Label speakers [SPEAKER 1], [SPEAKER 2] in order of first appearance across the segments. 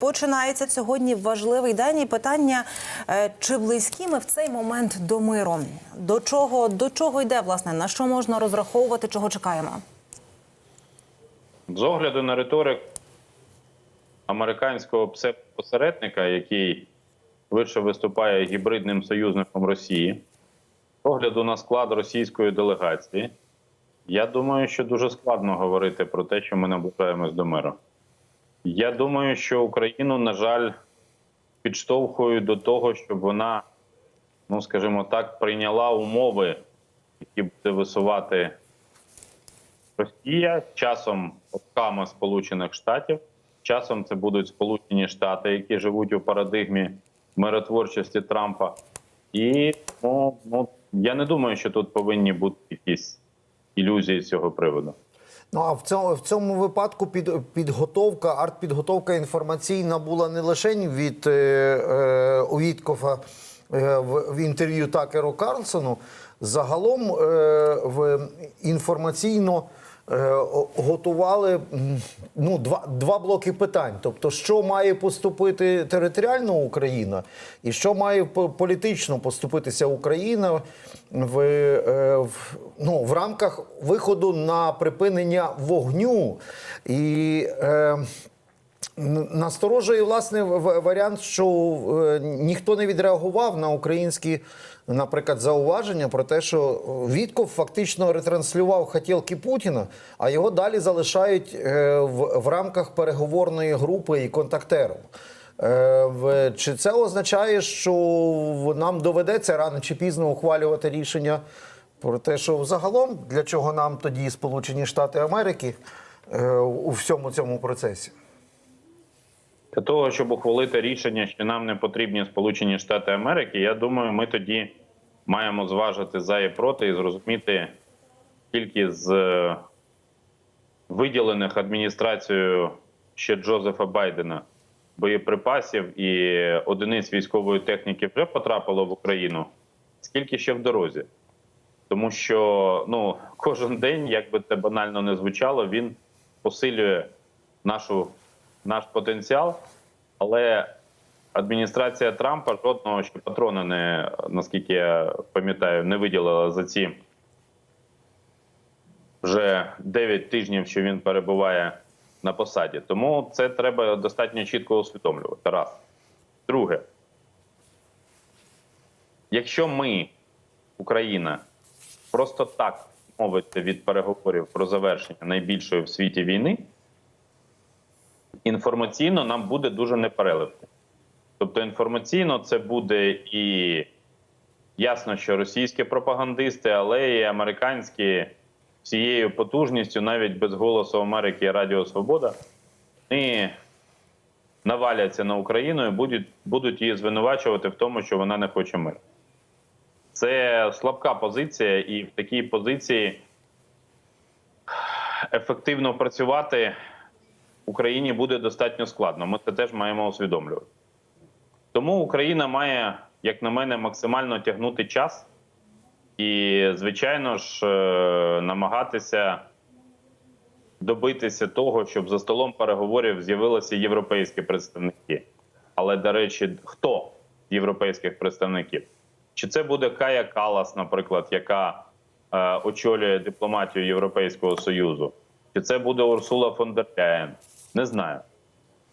[SPEAKER 1] Починається сьогодні важливий день і питання, е, чи близькі ми в цей момент до миру? До чого, до чого йде, власне, на що можна розраховувати, чого чекаємо?
[SPEAKER 2] З огляду на риторику американського псе- посередника, який швидше виступає гібридним союзником Росії, з огляду на склад російської делегації, я думаю, що дуже складно говорити про те, що ми наближаємось до миру. Я думаю, що Україну, на жаль, підштовхують до того, щоб вона, ну скажімо так, прийняла умови, які буде висувати Росія, часом оками Сполучених Штатів, часом це будуть Сполучені Штати, які живуть у парадигмі миротворчості Трампа. І ну, ну я не думаю, що тут повинні бути якісь ілюзії з цього приводу.
[SPEAKER 3] Ну а в цьому в цьому випадку під підготовка, артпідготовка інформаційна була не лише від е, е, у е, в, в інтерв'ю Такеру Карлсону. Загалом е, в інформаційно готували ну, два, два блоки питань. Тобто, що має поступити територіально Україна, і що має по- політично поступитися Україна в, е, в, ну, в рамках виходу на припинення вогню. І е, Насторожує власне варіант, що е, ніхто не відреагував на українські, наприклад, зауваження про те, що Вітков фактично ретранслював хотілки Путіна, а його далі залишають е, в, рамках переговорної групи і контактеру. Е, Чи це означає, що нам доведеться рано чи пізно ухвалювати рішення про те, що взагалом для чого нам тоді Сполучені Штати Америки у всьому цьому процесі?
[SPEAKER 2] Для того, щоб ухвалити рішення, що нам не потрібні Сполучені Штати Америки, я думаю, ми тоді маємо зважити за і проти і зрозуміти, скільки з е, виділених адміністрацією ще Джозефа Байдена боєприпасів і одиниць військової техніки вже потрапило в Україну, скільки ще в дорозі. Тому що ну, кожен день, як би це банально не звучало, він посилює нашу наш потенціал, але адміністрація Трампа жодного ще патрона не наскільки я пам'ятаю, не виділила за ці вже 9 тижнів, що він перебуває на посаді. Тому це треба достатньо чітко усвідомлювати. Раз. Друге, якщо ми, Україна, просто так мовиться від переговорів про завершення найбільшої в світі війни інформаційно нам буде дуже непереливки. Тобто інформаційно це буде і ясно, що російські пропагандисти, але і американські всією потужністю, навіть без голосу Америки і Радіо Свобода, вони наваляться на Україну і будуть, будуть її звинувачувати в тому, що вона не хоче миру. Це слабка позиція, і в такій позиції ефективно працювати Україні буде достатньо складно. Ми це теж маємо усвідомлювати. Тому Україна має, як на мене, максимально тягнути час і, звичайно ж, е, намагатися добитися того, щоб за столом переговорів з'явилися європейські представники. Але, до речі, хто з європейських представників? Чи це буде Кая Калас, наприклад, яка е, очолює дипломатію Європейського Союзу? Чи це буде Урсула фон дер Ляєн? Не знаю.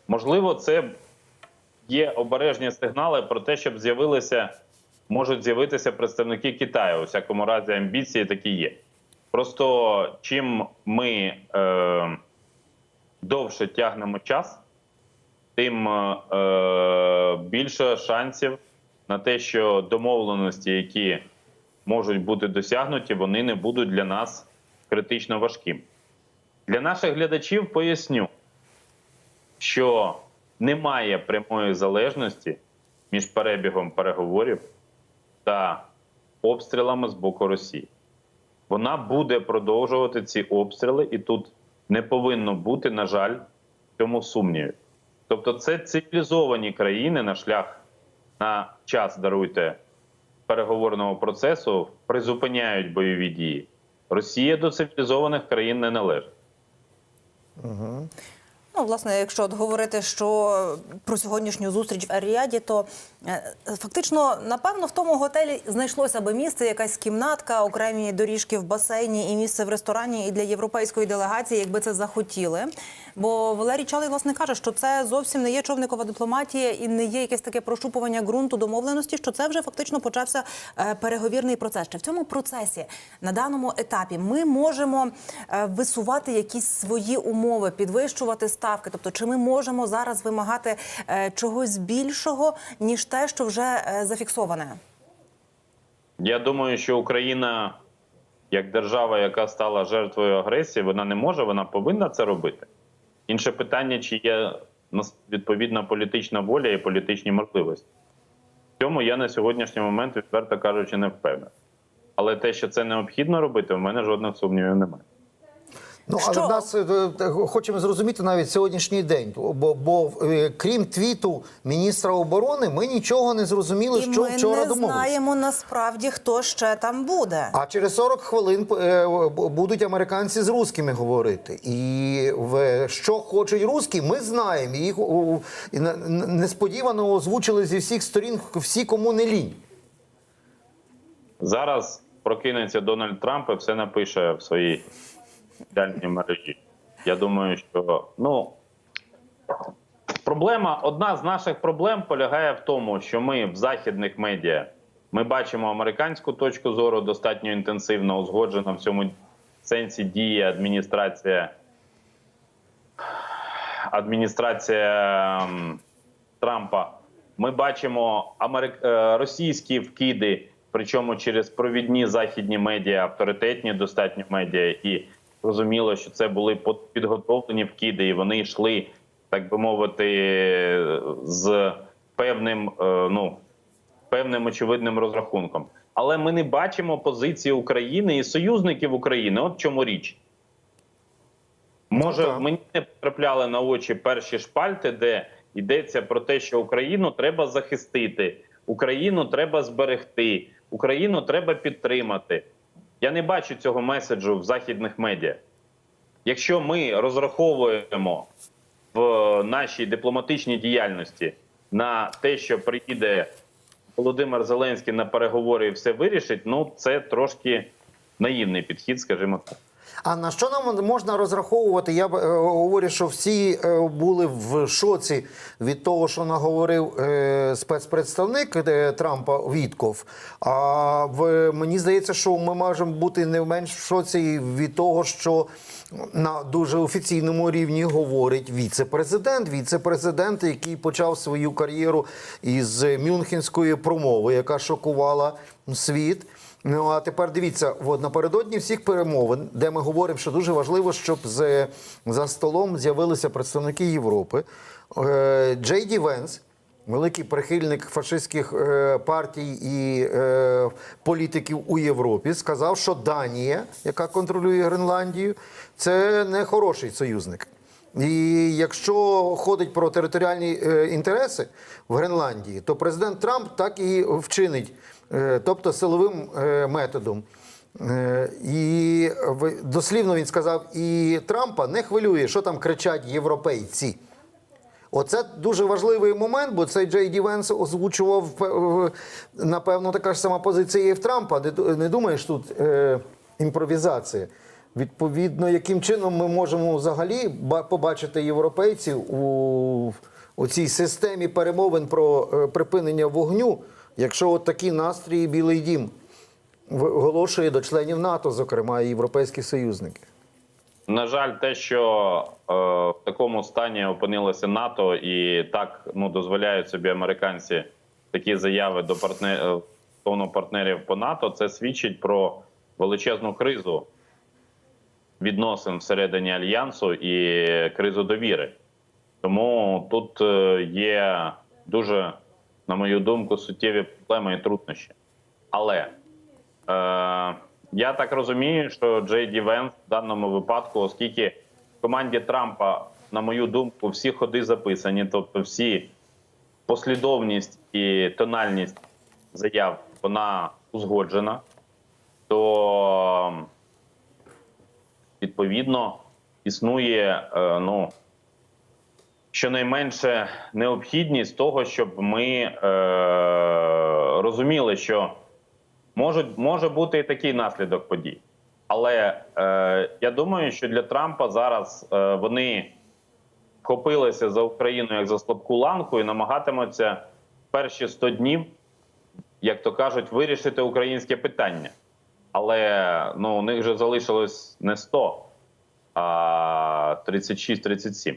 [SPEAKER 2] Можливо, це є обережні сигнали про те, щоб з'явилися, можуть з'явитися представники Китаю. У всякому разі, амбіції такі є. Просто чим ми е, довше тягнемо час, тим е, більше шансів на те, що домовленості, які можуть бути досягнуті, вони не будуть для нас критично важкими. Для наших глядачів поясню, що немає прямої залежності між перебігом переговорів та обстрілами з боку Росії. Вона буде продовжувати ці обстріли, і тут не повинно бути, на жаль, цьому сумнівів. Тобто, це цивілізовані країни на шлях на час даруйте переговорного процесу призупиняють бойові дії. Росія до цивілізованих країн не належить.
[SPEAKER 1] Ну, власне, якщо от говорити, що про сьогоднішню зустріч в Аріаді, то е, фактично, напевно, в тому готелі знайшлося би місце, якась кімнатка, окремі доріжки в басейні і місце в ресторані і для європейської делегації, якби це захотіли. Бо Валерій Чалий, власне, каже, що це зовсім не є човникова дипломатія і не є якесь таке прошупування ґрунту домовленості, що це вже фактично почався е, переговірний процес. Чи в цьому процесі на даному етапі ми можемо е, висувати якісь свої умови, підвищувати ставки? Тобто, чи ми можемо зараз вимагати е, чогось більшого ніж те, що вже е, зафіксоване?
[SPEAKER 2] Я думаю, що Україна, як держава, яка стала жертвою агресії, вона не може, вона повинна це робити. Інше питання, чи є відповідна політична воля і політичні можливості. В цьому я на сьогоднішній момент, відверто кажучи, не впевнений. Але те, що це необхідно робити, в мене жодних сумнівів немає.
[SPEAKER 3] Ну, але
[SPEAKER 1] Що?
[SPEAKER 3] в нас е, е, хочемо зрозуміти навіть сьогоднішній день. Бо, бо е, крім твіту міністра оборони, ми нічого не зрозуміли,
[SPEAKER 1] І
[SPEAKER 3] що
[SPEAKER 1] ми
[SPEAKER 3] вчора
[SPEAKER 1] не
[SPEAKER 3] домовилися.
[SPEAKER 1] знаємо насправді, хто ще там буде.
[SPEAKER 3] А через 40 хвилин будуть американці з русскими говорити. І в що хочуть русські, ми знаємо. Їх несподівано озвучили зі всіх сторін всі, кому не лінь.
[SPEAKER 2] Зараз прокинеться Дональд Трамп і все напише в своїй соціальній мережі. Я думаю, що ну проблема, одна з наших проблем полягає в тому, що ми в західних медіа ми бачимо американську точку зору достатньо інтенсивно узгоджена в цьому сенсі діє адміністрація адміністрація Трампа. Ми бачимо америк... е, російські вкиди, причому через провідні західні медіа, авторитетні достатньо медіа, і зрозуміло, що це були підготовлені вкиди, і вони йшли, так би мовити, з певним, е, ну, певним очевидним розрахунком. Але ми не бачимо позиції України і союзників України. От в чому річ. Може,
[SPEAKER 3] так.
[SPEAKER 2] мені не потрапляли на очі перші шпальти, де йдеться про те, що Україну треба захистити, Україну треба зберегти, Україну треба підтримати. Я не бачу цього меседжу в західних медіа. Якщо ми розраховуємо в нашій дипломатичній діяльності на те, що приїде Володимир Зеленський на переговори і все вирішить, ну це трошки наївний підхід, скажімо так.
[SPEAKER 3] А на що нам можна розраховувати? Я е, говорю, що всі е, були в шоці від того, що наговорив е, спецпредставник е, Трампа Вітков. А в, мені здається, що ми можемо бути не менш в шоці від того, що на дуже офіційному рівні говорить віце-президент, віце-президент, який почав свою кар'єру із Мюнхенської промови, яка шокувала світ. Ну а тепер дивіться, от напередодні всіх перемовин, де ми говоримо, що дуже важливо, щоб з, за столом з'явилися представники Європи. Е, Джей Ді Венс, великий прихильник фашистських е, партій і е, політиків у Європі, сказав, що Данія, яка контролює Гренландію, це не хороший союзник. І якщо ходить про територіальні інтереси в Гренландії, то президент Трамп так і вчинить, тобто силовим е, методом. Е, І дослівно він сказав, і Трампа не хвилює, що там кричать європейці. Оце дуже важливий момент, бо цей Джей Ді Венс озвучував е, напевно така ж сама позиція і в Трампа. Не, думаєш тут е, імпровізація? Відповідно, яким чином ми можемо взагалі побачити європейців у, у цій системі перемовин про е, припинення вогню, якщо от такі настрої Білий Дім в- оголошує до членів НАТО, зокрема і європейських союзників.
[SPEAKER 2] На жаль, те, що е, в такому стані опинилося НАТО, і так ну дозволяють собі американці такі заяви до партнер, е, стосовно партнерів по НАТО, це свідчить про величезну кризу відносин всередині альянсу і кризу довіри. Тому тут е, є дуже, на мою думку, суттєві проблеми і труднощі. Але е, я так розумію, що Джей Ді Венс в даному випадку, оскільки в команді Трампа, на мою думку, всі ходи записані, тобто всі послідовність і тональність заяв вона узгоджена, то відповідно існує е, ну, щонайменше необхідність того, щоб ми е, розуміли, що можуть, може бути і такий наслідок подій. Але е, я думаю, що для Трампа зараз е, вони вхопилися за Україну як за слабку ланку і намагатимуться перші 100 днів, як то кажуть, вирішити українське питання. Але ну, у них вже залишилось не 100, а 36-37.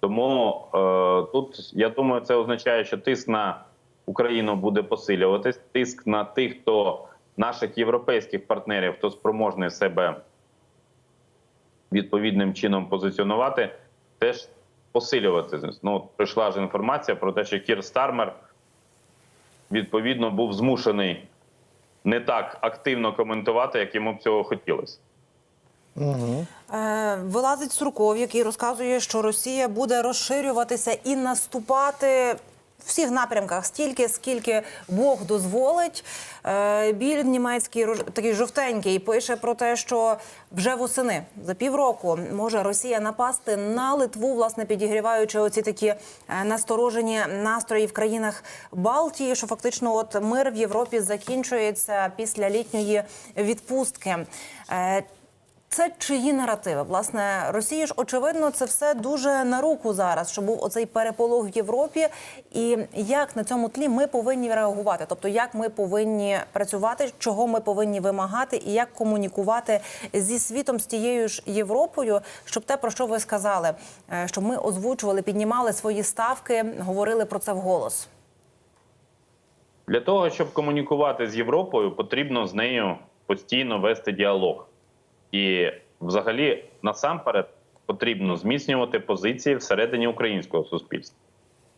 [SPEAKER 2] Тому е, тут я думаю, це означає, що тиск на Україну буде посилюватись. Тиск на тих, хто наших європейських партнерів, хто спроможний себе відповідним чином позиціонувати, теж посилюватися. Ну, прийшла ж інформація про те, що Кір Стармер відповідно був змушений не так активно коментувати, як йому б цього хотілося.
[SPEAKER 1] Е, Вилазить Сурков, який розказує, що Росія буде розширюватися і наступати всіх напрямках стільки, скільки Бог дозволить. Е, Біль німецький такий жовтенький пише про те, що вже восени за півроку може Росія напасти на Литву, власне підігріваючи оці такі е, насторожені настрої в країнах Балтії, що фактично от мир в Європі закінчується після літньої відпустки. Це чиї наративи? Власне, Росії ж очевидно, це все дуже на руку зараз, що був оцей переполох в Європі. І як на цьому тлі ми повинні реагувати? Тобто, як ми повинні працювати, чого ми повинні вимагати, і як комунікувати зі світом з тією ж Європою, щоб те, про що ви сказали, е, щоб ми озвучували, піднімали свої ставки, говорили про це вголос.
[SPEAKER 2] Для того, щоб комунікувати з Європою, потрібно з нею постійно вести діалог. І, взагалі, насамперед, потрібно зміцнювати позиції всередині українського суспільства.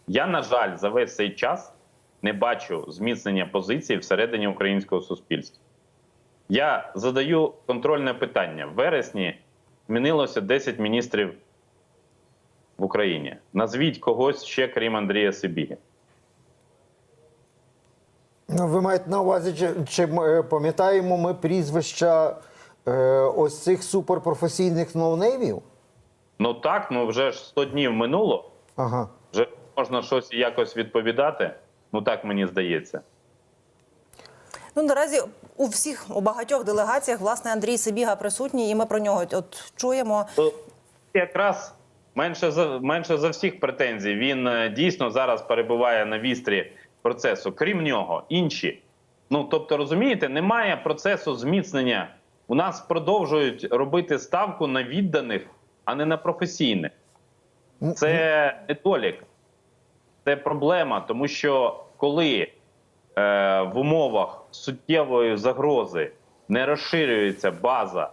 [SPEAKER 2] Я, на жаль, за весь цей час не бачу зміцнення позицій всередині українського суспільства. Я задаю контрольне питання. В вересні змінилося 10 міністрів в Україні. Назвіть когось ще, крім Андрія Сибіги.
[SPEAKER 3] Ну, ви маєте на увазі, чи, чи е, пам'ятаємо ми прізвища ось цих суперпрофесійних ноунеймів?
[SPEAKER 2] Ну так, ну вже ж 100 днів минуло.
[SPEAKER 3] Ага.
[SPEAKER 2] Вже можна щось якось відповідати. Ну так мені здається.
[SPEAKER 1] Ну наразі у всіх у багатьох делегаціях власне Андрій Сибіга присутній, і ми про нього от чуємо.
[SPEAKER 2] То якраз менше за менше за всіх претензій. Він е, дійсно зараз перебуває на вістрі процесу. Крім нього, інші. Ну тобто, розумієте, немає процесу зміцнення. У нас продовжують робити ставку на відданих, а не на професійних. Це недолік, це проблема, тому що коли е, в умовах суттєвої загрози не розширюється база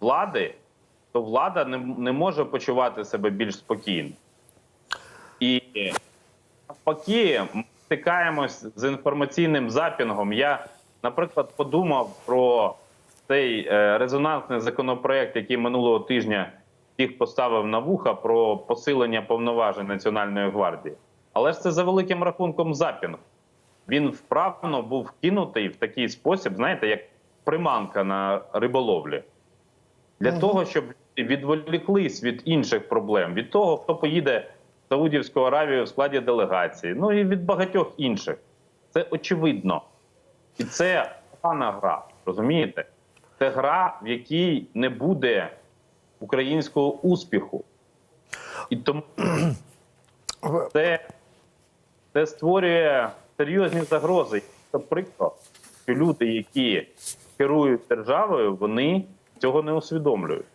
[SPEAKER 2] влади, то влада не, не може почувати себе більш спокійно. І навпаки, ми стикаємось з інформаційним запінгом. Я, наприклад, подумав про цей е, резонансний законопроект, який минулого тижня всіх поставив на вуха про посилення повноважень Національної гвардії. Але ж це за великим рахунком запінг. Він вправно був кинутий в такий спосіб, знаєте, як приманка на риболовлі. Для того, щоб відволіклись від інших проблем, від того, хто поїде в Саудівську Аравію в складі делегації, ну і від багатьох інших. Це очевидно. І це погана гра, розумієте? Це гра, в якій не буде українського успіху. І тому це, це створює серйозні загрози. Це прикро, що люди, які керують державою, вони цього не усвідомлюють.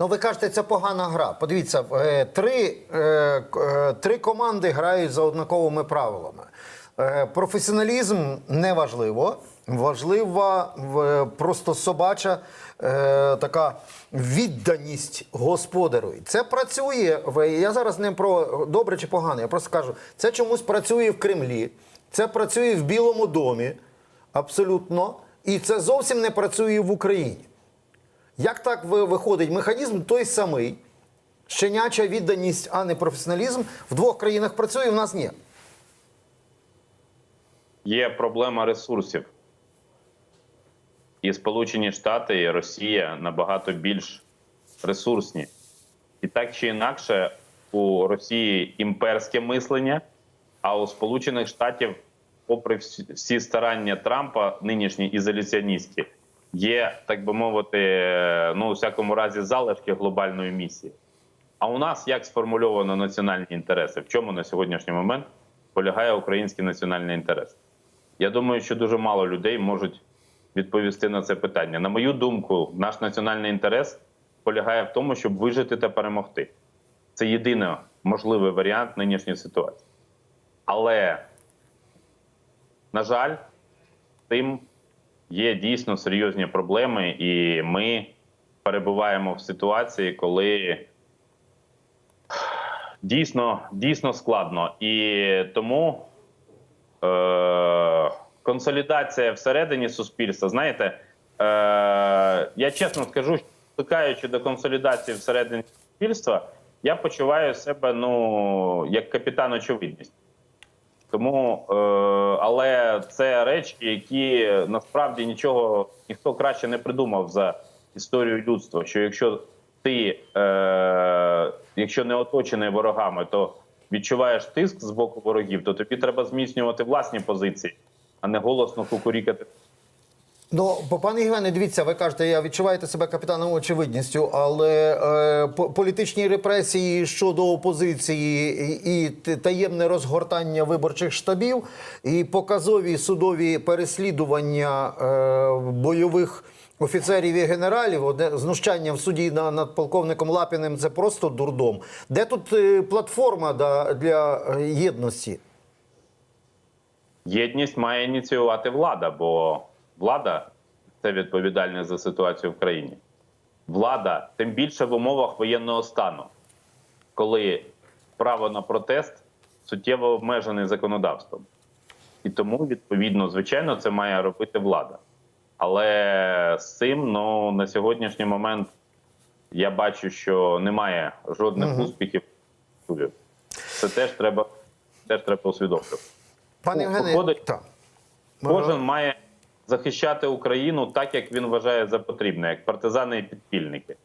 [SPEAKER 3] Ну, ви кажете, це погана гра. Подивіться, е, три, е, е, три команди грають за однаковими правилами. Професіоналізм не важливо. Важлива просто собача е, така відданість господарю. Це працює. Я зараз не про добре чи погано. Я просто кажу, це чомусь працює в Кремлі, це працює в Білому домі, абсолютно, і це зовсім не працює в Україні. Як так виходить? Механізм той самий. Щеняча відданість, а не професіоналізм. В двох країнах працює, в нас ні.
[SPEAKER 2] Є проблема ресурсів. І Сполучені Штати, і Росія набагато більш ресурсні. І так чи інакше, у Росії імперське мислення, а у Сполучених Штатів, попри всі, старання Трампа, нинішні ізоляціоністські, є, так би мовити, ну у всякому разі, залишки глобальної місії. А у нас як сформульовано національні інтереси? В чому на сьогоднішній момент полягає український національний інтерес? Я думаю, що дуже мало людей можуть відповісти на це питання. На мою думку, наш національний інтерес полягає в тому, щоб вижити та перемогти. Це єдиний можливий варіант нинішньої ситуації. Але, на жаль, тим є дійсно серйозні проблеми, і ми перебуваємо в ситуації, коли дійсно, дійсно складно. І тому е- консолідація всередині суспільства, знаєте, е- я чесно скажу, стикаючи до консолідації всередині суспільства, я почуваю себе ну, як капітан очевидність. Тому, е, але це речі, які насправді нічого ніхто краще не придумав за історію людства. Що якщо ти, е, якщо не оточений ворогами, то відчуваєш тиск з боку ворогів, то тобі треба зміцнювати власні позиції, а не голосно кукурікати.
[SPEAKER 3] Ну, бо, пане Євгене, дивіться, ви кажете, я відчуваєте себе капітаном очевидністю, але е, політичні репресії щодо опозиції і, і таємне розгортання виборчих штабів, і показові судові переслідування е, бойових офіцерів і генералів, одне знущання в суді на- над полковником Лапіним це просто дурдом. Де тут е, платформа да, для е, єдності?
[SPEAKER 2] Єдність має ініціювати влада, бо влада це відповідальність за ситуацію в країні. Влада, тим більше в умовах воєнного стану, коли право на протест суттєво обмежене законодавством. І тому, відповідно, звичайно, це має робити влада. Але з цим ну, на сьогоднішній момент я бачу, що немає жодних успіхів. Це теж треба, теж треба усвідомлювати.
[SPEAKER 3] Пане Євгене,
[SPEAKER 2] виходить-
[SPEAKER 3] так.
[SPEAKER 2] Кожен має захищати Україну так, як він вважає за потрібне, як партизани і підпільники.